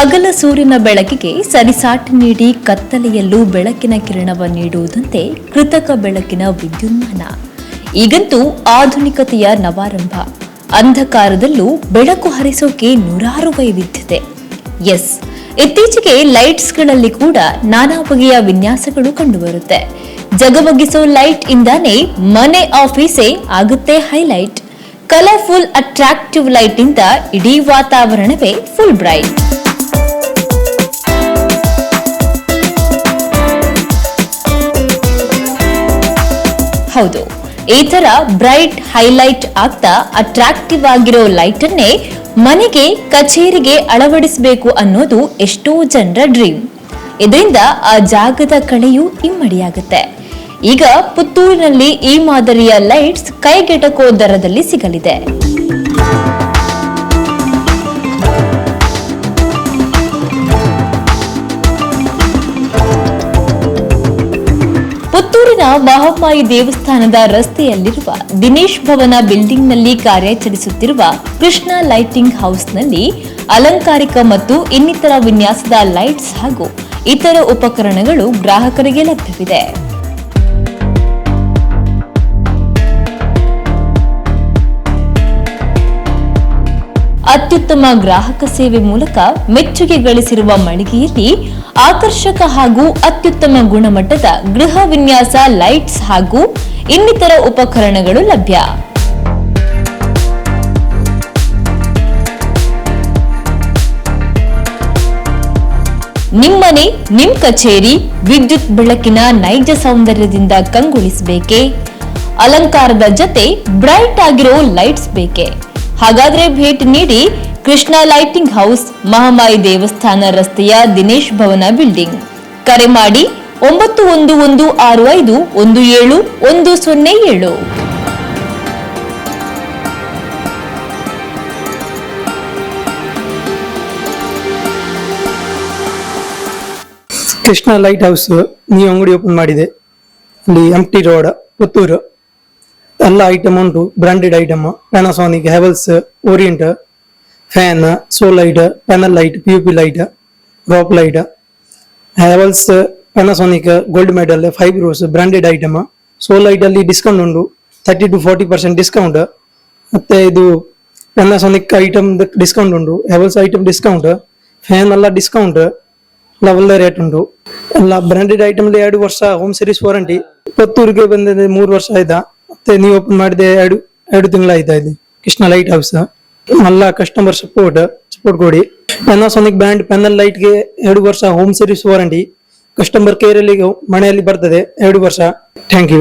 ಹಗಲ ಸೂರ್ಯನ ಬೆಳಕಿಗೆ ಸರಿಸಾಟಿ ನೀಡಿ ಕತ್ತಲೆಯಲ್ಲೂ ಬೆಳಕಿನ ಕಿರಣವ ನೀಡುವುದಂತೆ ಕೃತಕ ಬೆಳಕಿನ ವಿದ್ಯುನ್ಮಾನ. ಈಗಂತೂ ಆಧುನಿಕತೆಯ ನವಾರಂಭ. ಅಂಧಕಾರದಲ್ಲೂ ಬೆಳಕು ಹರಿಸೋಕೆ ನೂರಾರು ವೈವಿಧ್ಯತೆ ಎಸ್, ಇತ್ತೀಚೆಗೆ ಲೈಟ್ಸ್ಗಳಲ್ಲಿ ಕೂಡ ನಾನಾ ಬಗೆಯ ವಿನ್ಯಾಸಗಳು ಕಂಡುಬರುತ್ತೆ. ಜಗಬಗಿಸೋ ಲೈಟ್ ಇಂದಾನೇ ಮನೆ ಆಫೀಸೇ ಆಗುತ್ತೆ ಹೈಲೈಟ್. ಕಲರ್ಫುಲ್ ಅಟ್ರಾಕ್ಟಿವ್ ಲೈಟ್ ಇಂದ ಇಡೀ ವಾತಾವರಣವೇ ಫುಲ್ ಬ್ರೈಟ್. ಹೌದು. ಈ ತರ ಬ್ರೈಟ್ ಹೈಲೈಟ್ ಆಗ್ತಾ ಅಟ್ರಾಕ್ಟಿವ್ ಆಗಿರೋ ಲೈಟ್ ಅನ್ನೇ ಮನೆಗೆ, ಕಚೇರಿಗೆ ಅಳವಡಿಸಬೇಕು ಅನ್ನೋದು ಎಷ್ಟೋ ಜನರ ಡ್ರೀಮ್. ಇದರಿಂದ ಆ ಜಾಗದ ಕಳೆಯು ಇಮ್ಮಡಿಯಾಗುತ್ತೆ. ಈಗ ಪುತ್ತೂರಿನಲ್ಲಿ ಈ ಮಾದರಿಯ ಲೈಟ್ಸ್ ಕೈಗೆಟಕೋ ದರದಲ್ಲಿ ಸಿಗಲಿದೆ. ಮಹಾಮಾಯಿ ದೇವಸ್ಥಾನದ ರಸ್ತೆಯಲ್ಲಿರುವ ದಿನೇಶ್ ಭವನ ಬಿಲ್ಡಿಂಗ್ನಲ್ಲಿ ಕಾರ್ಯಾಚರಿಸುತ್ತಿರುವ ಕೃಷ್ಣ ಲೈಟಿಂಗ್ ಹೌಸ್ನಲ್ಲಿ ಅಲಂಕಾರಿಕ ಮತ್ತು ಇನ್ನಿತರ ವಿನ್ಯಾಸದ ಲೈಟ್ಸ್ ಹಾಗೂ ಇತರ ಉಪಕರಣಗಳು ಗ್ರಾಹಕರಿಗೆ ಲಭ್ಯವಿದೆ. ಅತ್ಯುತ್ತಮ ಗ್ರಾಹಕ ಸೇವೆ ಮೂಲಕ ಮೆಚ್ಚುಗೆ ಗಳಿಸಿರುವ ಮಳಿಗೆಯಲ್ಲಿ ಆಕರ್ಷಕ ಹಾಗೂ ಅತ್ಯುತ್ತಮ ಗುಣಮಟ್ಟದ ಗೃಹ ವಿನ್ಯಾಸ ಲೈಟ್ಸ್ ಹಾಗೂ ಇನ್ನಿತರ ಉಪಕರಣಗಳು ಲಭ್ಯ. ನಿಮ್ಮನೆ, ನಿಮ್ ಕಚೇರಿ ವಿದ್ಯುತ್ ಬೆಳಕಿನ ನೈಜ ಸೌಂದರ್ಯದಿಂದ ಕಂಗೊಳಿಸಬೇಕೆ? ಅಲಂಕಾರದ ಜೊತೆ ಬ್ರೈಟ್ ಆಗಿರೋ ಲೈಟ್ಸ್ ಬೇಕೆ? ಹಾಗಾದ್ರೆ ಭೇಟಿ ನೀಡಿ ಕೃಷ್ಣ ಲೈಟಿಂಗ್ ಹೌಸ್, ಮಹಾಮಾಯಿ ದೇವಸ್ಥಾನ ರಸ್ತೆಯ ದಿನೇಶ್ ಭವನ ಬಿಲ್ಡಿಂಗ್. ಕರೆ ಮಾಡಿ ಒಂಬತ್ತು ಒಂದು ಒಂದು ಆರು ಐದು ಒಂದು ಏಳು ಒಂದು ಸೊನ್ನೆ ಏಳು. ಕೃಷ್ಣ ಲೈಟ್ ಹೌಸ್ ನೀವು ಅಂಗಡಿ ಓಪನ್ ಮಾಡಿದೆ. ಅಲ್ಲಿ ಎಂ ಟಿ ರೋಡ್ ಪುತ್ತೂರು. ಎಲ್ಲ ಐಟಮ್ ಉಂಟು branded item Panasonic Havells Orient fan so light panel light P U P light rock light Havells Panasonic gold medal five rose branded item so light ಅಲ್ಲಿ discount ಉಂಟು thirty to forty percent discount ಮತ್ತೆ ಇದು Panasonic item discount ಉಂಟು Havells item discount fan ಎಲ್ಲ discount ಎಲ್ಲ rate ಉಂಟು. ಎಲ್ಲ branded item ಎರಡು ವರ್ಷ ಹೋಮ್ ಸರ್ವಿಸ್ ವಾರಂಟಿ ಪತ್ತೂರಿಗೆ ಬಂದಿದೆ, ಮೂರು ವರ್ಷ ಆಯ್ತಾ. ಮತ್ತೆ ನೀವು ಓಪನ್ ಮಾಡಿದೆ ಎರಡು ಎರಡು ತಿಂಗಳಾಯ್ತಾ ಇದೆ ಕೃಷ್ಣ ಲೈಟ್ ಹೌಸ್ ಎಲ್ಲ ಕಸ್ಟಮರ್ ಸಪೋರ್ಟ್ ಸಪೋರ್ಟ್ ಕೊಡಿ. ಪ್ಯಾನಾಸೋನಿಕ್ ಬ್ರ್ಯಾಂಡ್ ಪ್ಯಾನಲ್ ಲೈಟ್ಗೆ ಎರಡು ವರ್ಷ home service warranty customer care ಅಲ್ಲಿ ಮನೆಯಲ್ಲಿ ಬರ್ತದೆ ಎರಡು ವರ್ಷ. Thank you